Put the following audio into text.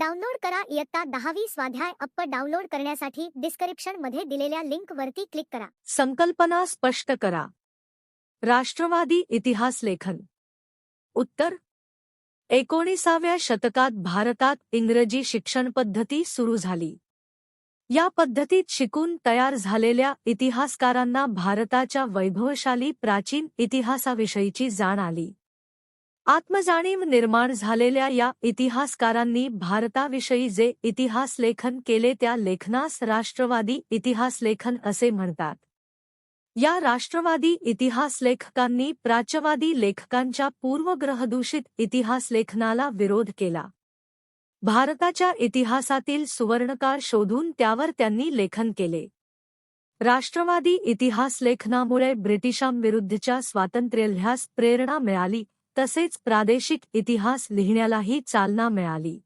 Download करा इयत्ता दहावी स्वाध्याय अप्प डाउनलोड करण्यासाठी डिस्क्रिप्शनमध्ये दिलेल्या लिंक वरती क्लिक करा. संकल्पना स्पष्ट करा. राष्ट्रवादी इतिहास लेखन. उत्तर. एकोणीसाव्या शतकात भारतात इंग्रजी शिक्षण पद्धती सुरू झाली. या पद्धतीत शिकून तयार झालेल्या इतिहासकारांना भारताच्या वैभवशाली प्राचीन इतिहासाविषयीची जाण आली. आत्मजाणीव निर्माण झालेल्या या इतिहासकारांनी भारताविषयी जे इतिहास लेखन केले त्या लेखनास राष्ट्रवादी इतिहास लेखन असे म्हणतात. या राष्ट्रवादी इतिहास लेखकांनी प्राच्यवादी लेखकांच्या पूर्वग्रहदूषित इतिहास लेखनाला विरोध केला. भारताच्या इतिहासातील सुवर्णकाळ शोधून त्यावर त्यांनी लेखन केले. राष्ट्रवादी इतिहास लेखनामुळे ब्रिटिशांविरुद्धच्या स्वातंत्र्यलढ्यास प्रेरणा मिळाली तसेच प्रादेशिक इतिहास लिहिण्यालाही चालना मिळाली.